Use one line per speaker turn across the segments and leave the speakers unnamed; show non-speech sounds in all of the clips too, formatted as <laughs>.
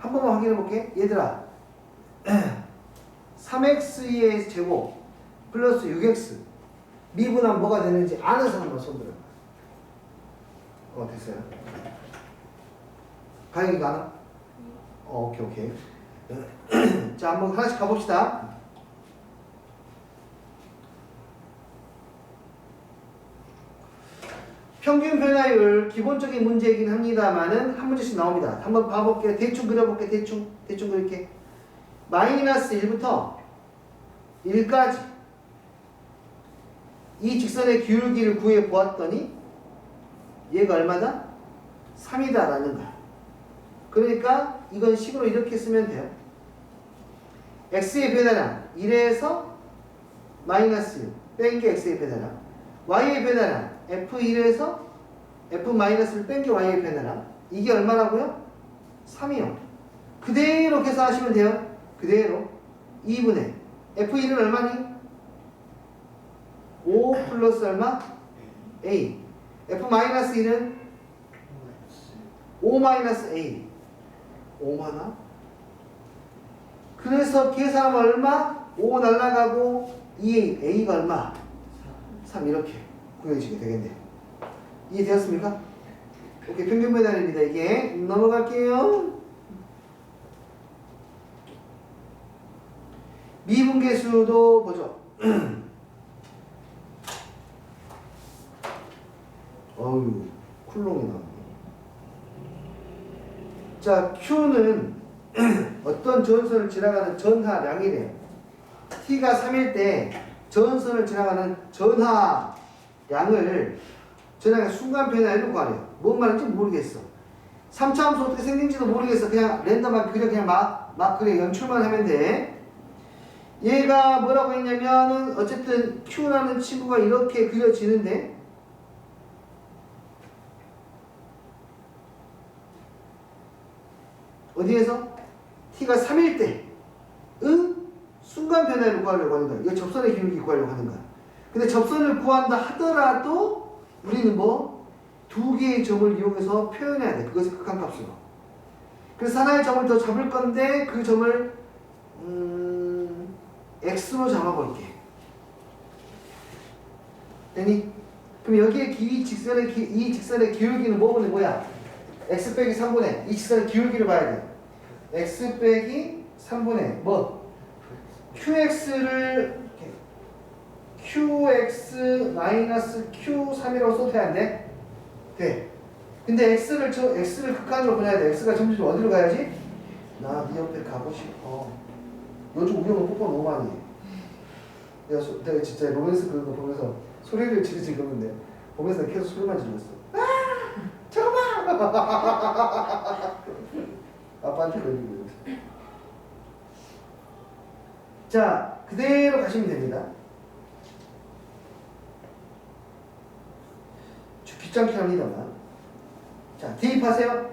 한 번만 확인해 볼게. 얘들아. <clears throat> 3x의 제곱 플러스 6x 미분하면 뭐가 되는지 아는 사람만 손들어. 어, 됐어요. 가영이가 아나? 어, 오케이, 오케이. <clears throat> 자, 한번 하나씩 가봅시다. 평균 변화율 기본적인 문제이긴 합니다만은 한 문제씩 나옵니다. 한번 봐볼게요. 대충 그려볼게요. 대충 대충 그릴게. 마이너스 1부터 1까지 이 직선의 기울기를 구해 보았더니 얘가 얼마다? 3이다라는 거야. 그러니까 이건 식으로 이렇게 쓰면 돼요. x의 변화량 1에서 마이너스 1뺀게 x의 변화량 y의 변화량 f1에서 f-를 뺀 게 y의 변화량 이게 얼마라고요? 3이요. 그대로 계산하시면 돼요. 그대로 2분의 f1은 얼마니? 5 플러스 얼마? a f-1은 5 마이너스 a 5만원? 그래서 계산하면 얼마? 5 날라가고 2a a가 얼마? 3 이렇게 구해지게 되겠네요. 이해 되었습니까? 오케이 평균 배달입니다. 이게 넘어갈게요. 미분계수도 보죠. <clears throat> 어유 쿨롱이 나오네. 자 Q는 <clears throat> 어떤 전선을 지나가는 전하량이래요. T가 3일 때 전선을 지나가는 전하 량을 전하의 순간 변화율을 구하래요. 뭔 말인지 모르겠어. 3차 함수 어떻게 생긴지도 모르겠어. 그냥 랜덤하게 그려 그냥 막, 막 그래 연출만 하면 돼. 얘가 뭐라고 했냐면은 어쨌든 Q라는 친구가 이렇게 그려지는데 어디에서? T가 3일 때 응? 순간 변화를 구하려고 하는 거야. 이거 접선의 기울기 구하려고 하는 거야. 근데 접선을 구한다 하더라도 우리는 뭐? 두 개의 점을 이용해서 표현해야 돼. 그것을 극한값으로. 그래서 하나의 점을 더 잡을 건데 그 점을 음, x로 잡아볼게. 되니? 그럼 여기에 기, 직선의 기, 이 직선의 기울기는 뭐보는 뭐야? x 빼기 3분의 이 직선의 기울기를 봐야 돼. x 빼기 3분의 뭐? qx를 qx 마이너스 q3이라고 써도 안 돼? 돼. 근데 x를 저 x를 극한으로 보내야 돼. x가 점점 어디로 가야지? 나 네 옆에 가고 싶어. 요즘 우리 형은 뽀뽀 너무 많이 해. 내가, 소, 내가 진짜 로맨스 그런 거 보면서 소리를 지르지 그러는데 보면서 계속 소리만 지르겠어. 아! 잠깐만! <laughs> 아빠한테 걸리고 있어. 자, 그대로 가시면 됩니다. 좀 귀찮게 합니다만. 자, 대입하세요.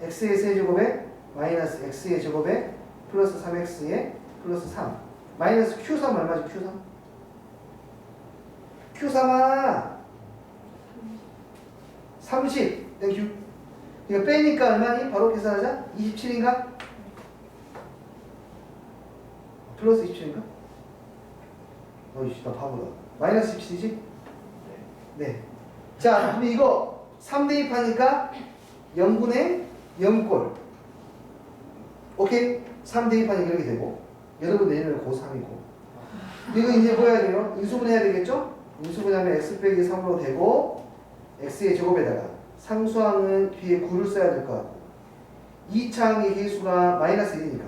x의 세제곱에 마이너스 x의 제곱에 플러스 3x의 플러스 3. 마이너스 q3 얼마죠? q3? q3아 30 땡큐 이거 빼니까 얼마니? 바로 계산하자 27인가? 플러스 27인가? 어이씨 나 바보다 마이너스 27이지? 네. 자 그럼 이거 3 대입하니까 0분의 0꼴 오케이? 3 대입하니까 이렇게 되고 여러분 내년은 고3이고 이거 이제 뭐 해야 돼요? 인수분 해야 되겠죠? 인수분하면 x 빼기 3으로 되고 x의 제곱에다가 상수항은 뒤에 9를 써야 될 것 같고 2차항의 계수가 마이너스 1이니까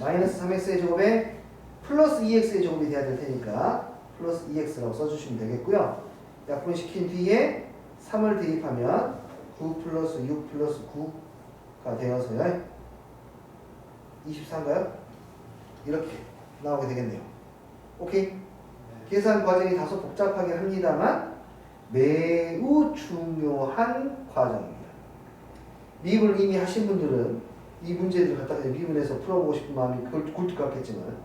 마이너스 3x의 제곱에 플러스 2x의 제곱이 돼야 될 테니까 플러스 2x라고 써주시면 되겠고요 약분시킨 뒤에 3을 대입하면 9 플러스 6 플러스 9가 되어서요 24인가요? 이렇게 나오게 되겠네요 오케이? 계산 과정이 다소 복잡하긴 합니다만 매우 중요한 과정입니다. 미분을 이미 하신 분들은 이 문제를 갖다가 미분해서 풀어보고 싶은 마음이 굴- 굴뚝 같겠지만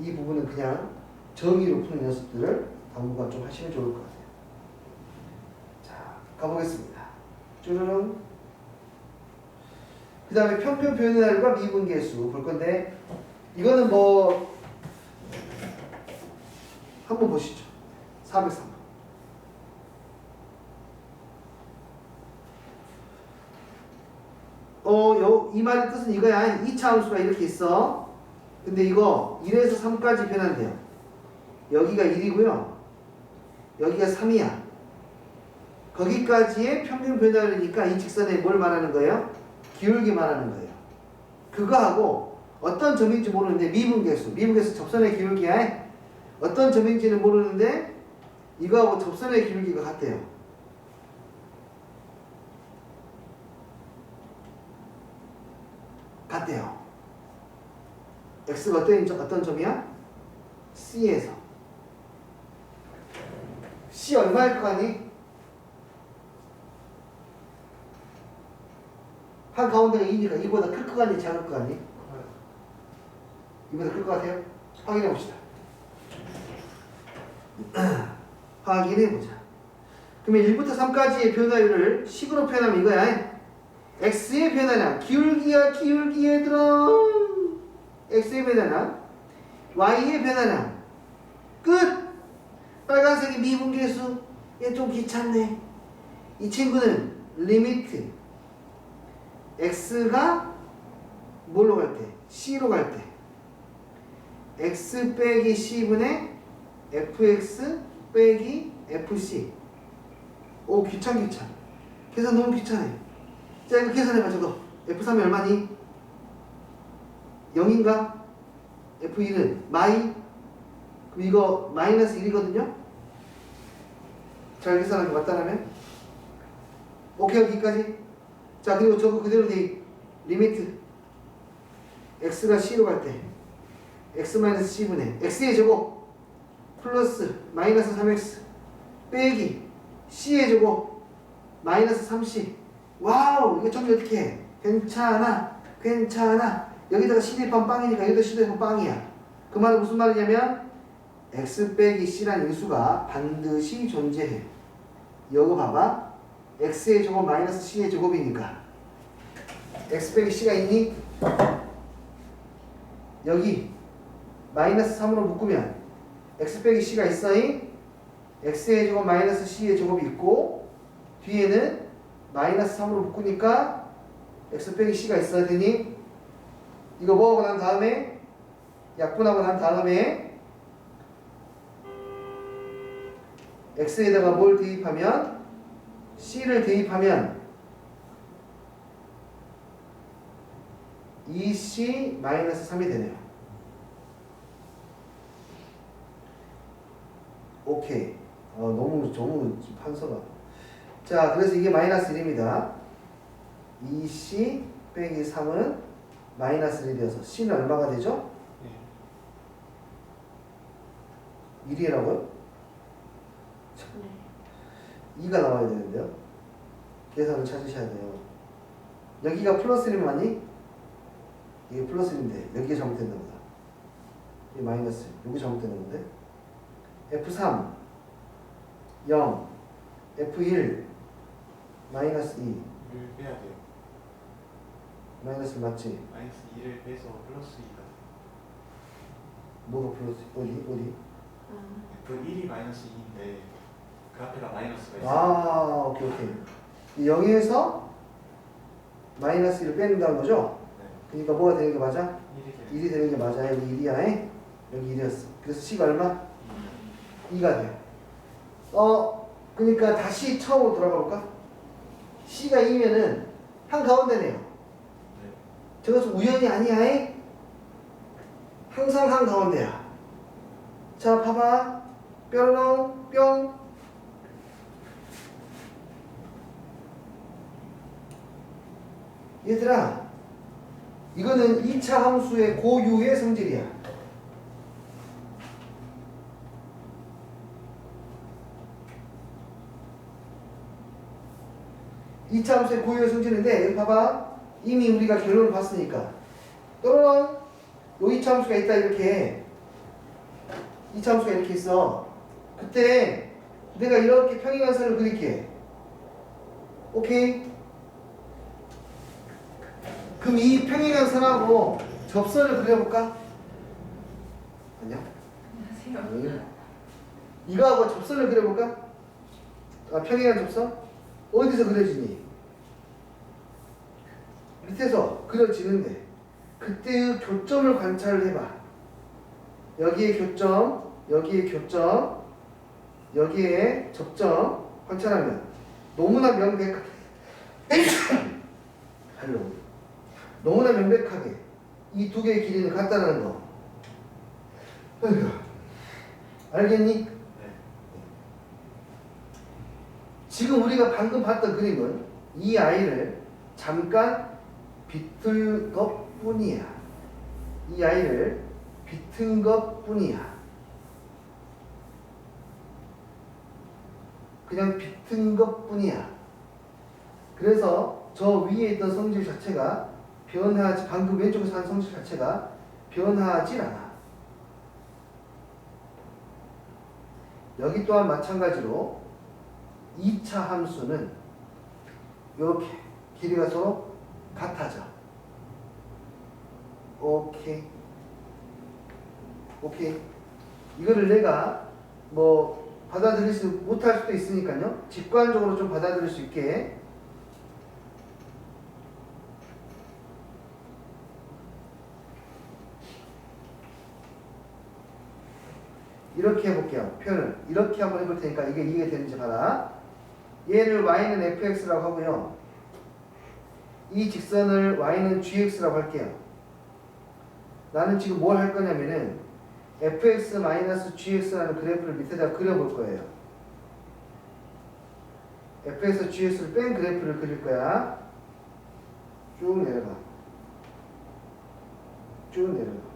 이 부분은 그냥 정의로 푸는 연습들을 당분간 좀 하시면 좋을 것 같아요. 자, 가보겠습니다. 쭈르릉 그 다음에 평균 표현의 날과 미분계수 볼 건데 이거는 뭐 한번 보시죠. 403. 어, 요, 이 말의 뜻은 이거야. 2차 함수가 이렇게 있어. 근데 이거 1에서 3까지 변한대요. 여기가 1이고요. 여기가 3이야. 거기까지의 평균 변화율이니까 이 직선에 뭘 말하는 거예요? 기울기 말하는 거예요. 그거하고 어떤 점인지 모르는데 미분계수, 미분계수 접선의 기울기야. 어떤 점인지는 모르는데 이거하고 접선의 기울기가 같대요. 같대요. x가 어떤, 점- 어떤 점이야? C에서. C 얼마일 것 같니? 한 가운데가 2니까 이보다 클 것 같니? 작을 것 같니? 이보다 클 것 같아요? 확인해 봅시다. <clears throat> 확인해 보자. 그러면 1부터 3까지의 변화율을 식으로 표현하면 이거야. x의 변화량, 기울기야 기울기 얘들아. x의 변화량, y의 변화량. 끝! 빨간색이 미분계수. 얘 좀 귀찮네. 이 친구는 리미트. X가 뭘로 갈 때? c로 갈 때. x 빼기 c분의 fx 빼기 fc. 오 귀찮 귀찮. 계산 너무 귀찮아. 자 이거 계산해봐 저거. f3이 얼마니? 0인가? f1은 마이? 그럼 이거 마이너스 1이거든요? 잘 계산한 거 맞다라면? 오케이 여기까지? 자 그리고 저거 그대로 돼 리미트 x가 c로 갈 때 x 마이너스 c분의 x의 제곱 플러스 마이너스 3x 빼기 c의 제곱 마이너스 3c 와우 이거 정리 어떻게 해? 괜찮아 괜찮아. 여기다가 c 대입하면 빵이니까 여기다 c 대입하면 빵이야. 그 말은 무슨 말이냐면 x 빼기 c란 인수가 반드시 존재해. 이거 봐봐 x의 제곱 마이너스 c의 제곱이니까 x 빼기 c가 있니? 여기 마이너스 3으로 묶으면 x 빼기 c가 있어이 x의 제곱 마이너스 c의 제곱이 있고 뒤에는 마이너스 3으로 묶으니까 x 빼기 c가 있어야 되니? 이거 뭐하고 난 다음에? 약분하고 난 다음에 x에다가 뭘 대입하면 c를 대입하면 2c 마이너스 3이 되네요. 오케이. 어, 너무 너무 판서가. 자, 그래서 이게 마이너스 1입니다. 2c 빼기 3은 마이너스 1이 되어서 c는 얼마가 되죠?
네.
1이라고요? 2가 나와야 되는데요. 계산을 찾으셔야 돼요. 여기가 플러스 1이면 맞니? 이게 플러스 1인데 여기가 잘못됐나 보다. 이게 마이너스 여기 잘못됐나 본데? F3 0 F1 마이너스 2
를 빼야 돼요.
마이너스 맞지?
마이너스 2를 빼서 플러스 2가
뭐가 플러스 어디 어디?
F1이 마이너스 2인데 그 앞에가 마이너스가 있어요.
아 오케이 오케이 이 0에서 마이너스 1을 빼낸다는 거죠?
네.
그러니까 뭐가 되는 게 맞아?
1이
1이 되는 게 맞아. 여기 1이야. 에? 여기 1이었어. 그래서 C가 얼마? 2가 돼요. 어, 그러니까 다시 처음으로 돌아가 볼까? C가 2면은 한 가운데네요.
네.
저것은 우연이 아니야. 에? 항상 한 가운데야. 자, 봐봐. 뾰로롱, 뿅. 얘들아, 이거는 2차 함수의 고유의 성질이야. 이차 함수의 고유의 성질인데 여기 봐봐. 이미 우리가 결론을 봤으니까. 또는 요 2차 함수가 있다 이렇게 2차 함수가 이렇게 있어. 그때 내가 이렇게 평행한선을 그릴게. 오케이? 그럼 이 평행선하고 접선을 그려볼까? 안녕?
안녕하세요.
이거하고 접선을 그려볼까? 아, 평행한 접선? 어디서 그려지니? 밑에서 그려지는데 그때의 교점을 관찰을 해봐. 여기에 교점, 여기에 교점, 여기에 접점 관찰하면 너무나 명백하게 할로 <coughs> 너무나 명백하게 이 두 개의 길이는 같다는 거. 아이고. 알겠니?
네.
지금 우리가 방금 봤던 그림은 이 아이를 잠깐 비틀 것 뿐이야. 이 아이를 비튼 것 뿐이야. 그냥 비튼 것 뿐이야. 그래서 저 위에 있던 성질 자체가 변하지, 방금 왼쪽에서 한 성질 자체가 변하지 않아. 여기 또한 마찬가지로 2차 함수는 이렇게 길이가 서로 같아져. 오케이. 오케이. 이거를 내가 뭐 받아들이지 못할 수도 있으니까요. 직관적으로 좀 받아들일 수 있게 이렇게 해볼게요. 표현을 이렇게 한번 해볼 테니까 이게 이해가 되는지 봐라. 얘를 y는 fx라고 하고요. 이 직선을 y는 gx라고 할게요. 나는 지금 뭘 할 거냐면은 fx-gx라는 그래프를 밑에다 그려볼 거예요. fx, gx를 뺀 그래프를 그릴 거야. 쭉 내려가. 쭉 내려가.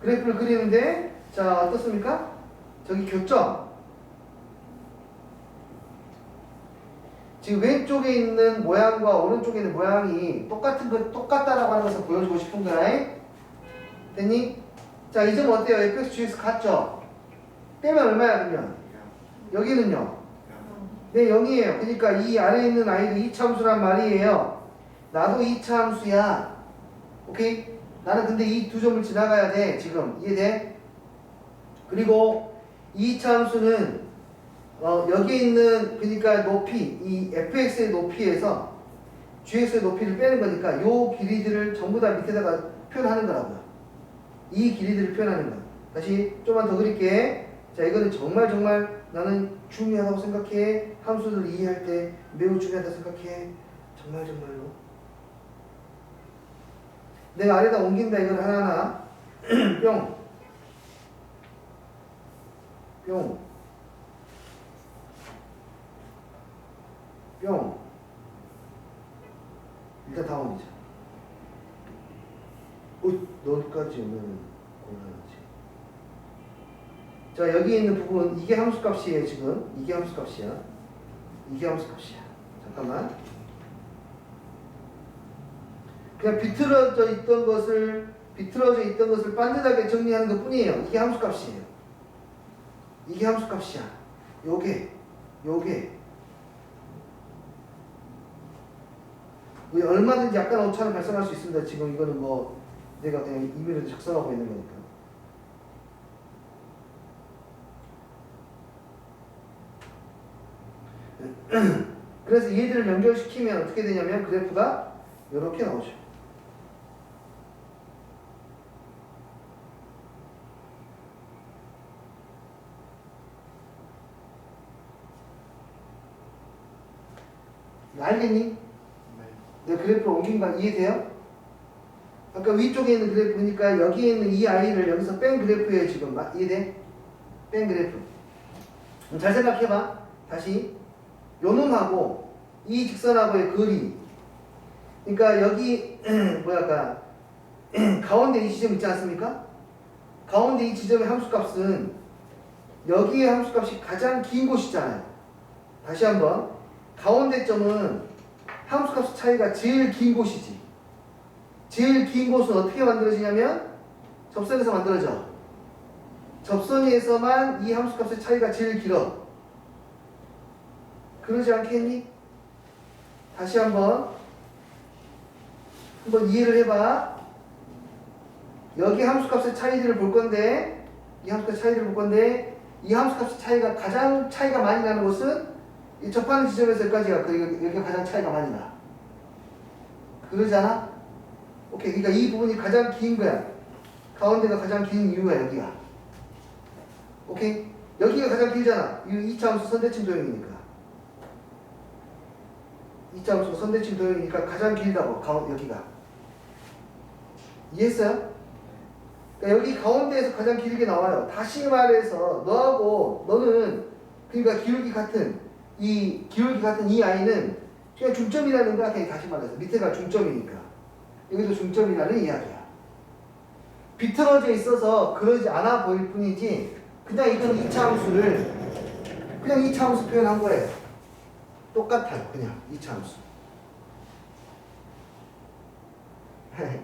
그래프를 그리는데 자 어떻습니까? 저기 교점 지금 왼쪽에 있는 모양과 오른쪽에 있는 모양이 똑같은 거 똑같다라고 하는 것을 보여주고 싶은 거야. 됐니? 자, 이 점 어때요? fx, gx 같죠? 빼면 얼마야 그러면? 여기는요? 네, 0이에요. 그러니까 이 아래에 있는 아이도 2차 함수란 말이에요. 나도 2차 함수야. 오케이? 나는 근데 이 두 점을 지나가야 돼. 지금 이해돼? 그리고 2차 함수는 어, 여기에 있는 그러니까 높이 이 fx의 높이에서 gx의 높이를 빼는 거니까 요 길이들을 전부 다 밑에다가 표현하는 거라고요. 이 길이들을 표현하는 거야. 다시 좀만 더 그릴게. 자, 이거는 정말 정말 나는 중요하다고 생각해. 함수를 이해할 때 매우 중요하다고 생각해. 정말 정말로. 내가 아래다 옮긴다 이건 하나하나. <clears throat> 뿅. 뿅. 뿅. 일단 다 옮기자. 어, 너까지 오면 곤란하지. 자, 여기 있는 부분, 이게 함수값이에요, 지금. 이게 함수값이야. 이게 함수값이야. 잠깐만. 그냥 비틀어져 있던 것을, 비틀어져 있던 것을 반듯하게 정리하는 것 뿐이에요. 이게 함수값이에요. 이게 함수값이야. 요게, 요게. 얼마든지 약간 오차는 발생할 수 있습니다. 지금 이거는 뭐 내가 그냥 이메일에 작성하고 있는 거니까. <clears throat> 그래서 얘들을 연결시키면 어떻게 되냐면 그래프가 이렇게 나오죠. 알겠니?
네.
내 그래프를 옮긴 거 이해돼요? 아까 위쪽에 있는 그래프니까 여기에 있는 이 아이를 여기서 뺀 그래프예요 지금 마- 이해돼? 뺀 그래프 잘 생각해봐 다시 요 놈하고 이 직선하고의 거리 그러니까 여기 <clears throat> 뭐랄까 <clears throat> 가운데 이 지점 있지 않습니까? 가운데 이 지점의 함수값은 여기의 함수값이 가장 긴 곳이잖아요 다시 한번 가운데 점은 함수값 차이가 제일 긴 곳이지. 제일 긴 곳은 어떻게 만들어지냐면 접선에서 만들어져. 접선에서만 이 함수값의 차이가 제일 길어. 그러지 않겠니? 다시 한번 한번 이해를 해봐. 여기 함수값의 차이들을 볼 건데 이 함수값의 차이들을 볼 건데 이 함수값의 차이가 가장 차이가 많이 나는 곳은 이 접하는 지점에서 여기까지가 그 여기- 여기가 가장 차이가 많이 나. 그러잖아? 오케이. 그러니까 이 부분이 가장 긴 거야. 가운데가 가장 긴 이유가 여기야. 오케이? 여기가 가장 길잖아. 이 2차 함수 선대칭 도형이니까. 2차 함수 선대칭 도형이니까 가장 길다고. 가운 여기가. 이해했어요? 그러니까 여기 가운데에서 가장 길게 나와요. 다시 말해서 너하고 너는 그러니까 기울기 같은 이 기울기 같은 이 아이는 그냥 중점이라는 거야. 그냥 다시 말해서 밑에가 중점이니까 여기도 중점이라는 이야기야. 비틀어져 있어서 그러지 않아 보일 뿐이지 그냥 이건 2차 함수를 그냥 2차 함수 표현한 거예요. 똑같아요. 그냥 2차 함수. <laughs>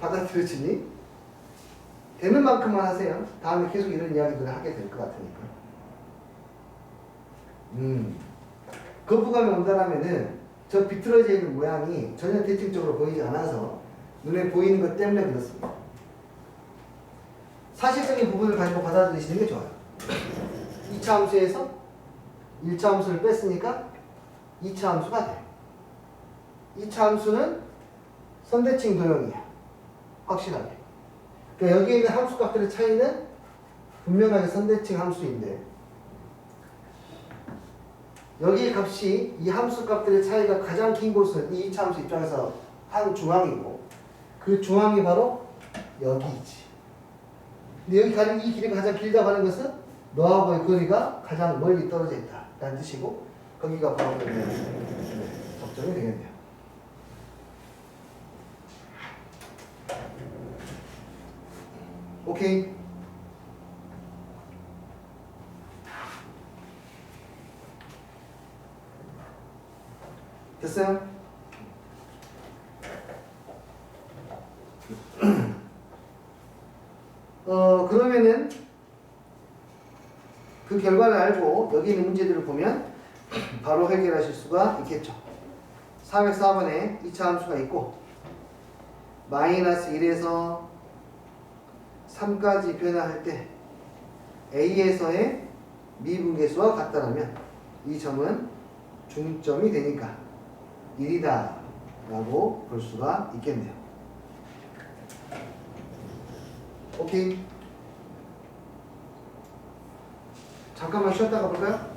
받아들여지니? 되는 만큼만 하세요. 다음에 계속 이런 이야기들을 하게 될 것 같으니까. 음. 거부감이 온다라면은 저 비틀어져 있는 모양이 전혀 대칭적으로 보이지 않아서 눈에 보이는 것 때문에 그렇습니다. 사실적인 부분을 가지고 받아들이시는 게 좋아요. 2차 함수에서 1차 함수를 뺐으니까 2차 함수가 돼. 2차 함수는 선대칭 도형이야. 확실하게. 그러니까 여기에 있는 함수 값들의 차이는 분명하게 선대칭 함수인데 여기의 값이 이 함수 값들의 차이가 가장 긴 곳은 이 2차 함수 입장에서 한 중앙이고 그 중앙이 바로 여기이지. 근데 여기 가는 이 길이가 가장 길다고 하는 것은 너하고의 거리가 가장 멀리 떨어져 있다. 라는 뜻이고 거기가 바로 네, 적정이 되겠네요. 오케이. 됐어요? <clears throat> 어, 그러면은 그 결과를 알고 여기 있는 문제들을 보면 <clears throat> 바로 해결하실 수가 있겠죠. 404번에 2차 함수가 있고 마이너스 1에서 3까지 변화할 때 A에서의 미분계수와 같다라면 이 점은 중점이 되니까 1이다 라고 볼 수가 있겠네요. 오케이. 잠깐만 쉬었다가 볼까요?